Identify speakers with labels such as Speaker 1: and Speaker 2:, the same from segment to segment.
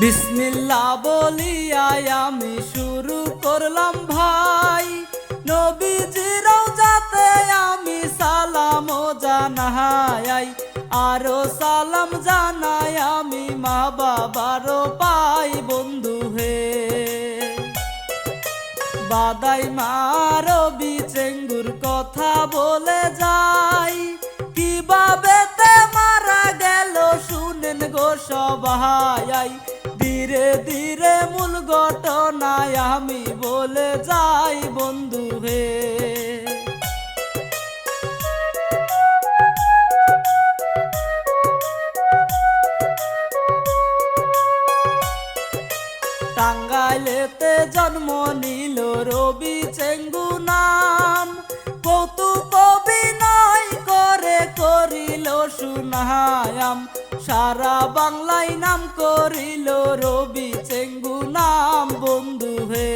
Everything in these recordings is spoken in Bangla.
Speaker 1: বিসমিল্লা বলিয়াই আমি শুরু করলাম ভাই। নবীজির যাতে আমি সালাম জানাই। আরও সালাম জানাই আমি মা বাবারও পাই বন্ধু হে। বাদাই মারো বিচেঙ্গুর কথা বলে যাই। কীভাবে তে মারা গেল শুনেন গো সবাই। ধীরে ধীরে মূল ঘটনায় আমি বলে যাই, বন্ধু হে। টাঙ্গাইলেতে জন্ম নিল রবি চেঙ্গু নাম। কৌতুক অভিনয় করে করিল সুনায়াম। সারা বাংলায় নাম করিল রবি চেঙ্গু নাম বন্ধু হে।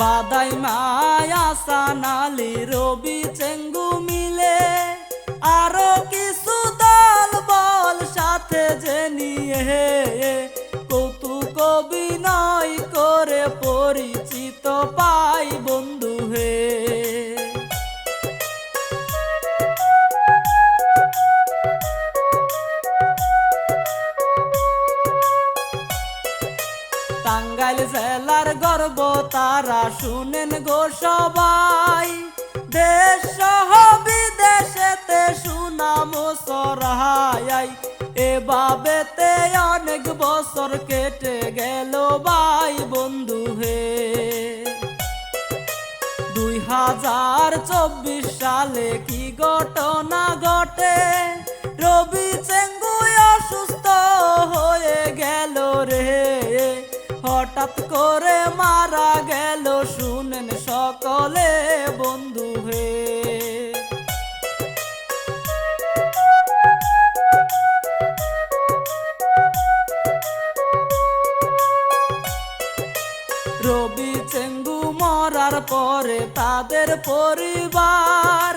Speaker 1: বাদাই মায়া সানালি রবি চেঙ্গু মিলে, আরও কিছু দল বল সাথে যে নিয়ে কৌতুক অভিনয় করে পরিচিত পাই বন্ধু হে। টাঙ্গাইল জেলার গর্ব, তারা শুনেন গো সবাই। দেশ সহ বিদেশেতে সুনাম সরাই। এভাবেতে অনেক বছর কেটে গেল ভাই বন্ধু হে। দুই হাজার চব্বিশ সালে কি ঘটনা ঘটে? রবি চেঙ্গু হঠাৎ করে মারা গেল, শুনেন সকলে বন্ধু হে রবি চেঙ্গু মরার পরে তাদের পরিবার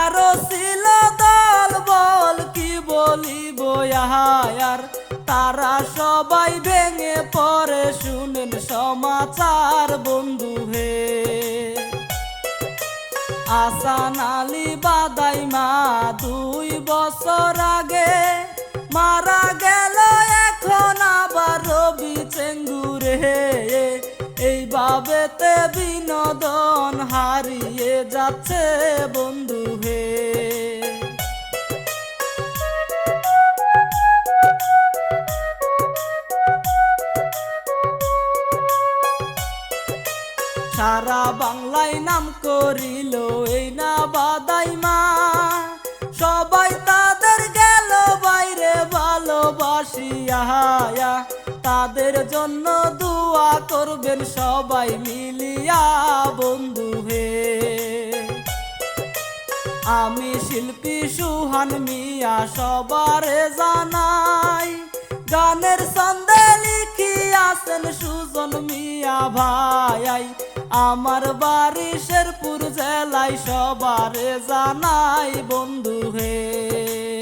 Speaker 1: আরও ছিল দল বল কি বলিব আর তারা সবাই ভেঙে পরে শুনেন সমাচার বন্ধু হে। আসান আলী বাদাই মা, দুই বছর আগে মারা গেল, এখন আবার রবি চেঙ্গুরে এইভাবেতে বিনোদন হারিয়ে যাচ্ছে বন্ধু হে। সারা বাংলায় নাম করিল, এই না বাদাই মা। সবাই তাদের গেল বাইরে ভালোবাসিয়া তাদের জন্য দোয়া করবেন সবাই মিলিয়া, বন্ধু হে। আমি শিল্পী সুহান মিয়া, সবারে জানাই, গানের সন্দে লিখিয়াছেন সুজন মিয়া ভাই। আমার বাড়ি শেরপুর জেলায় সবারে জানাই বন্ধু হে।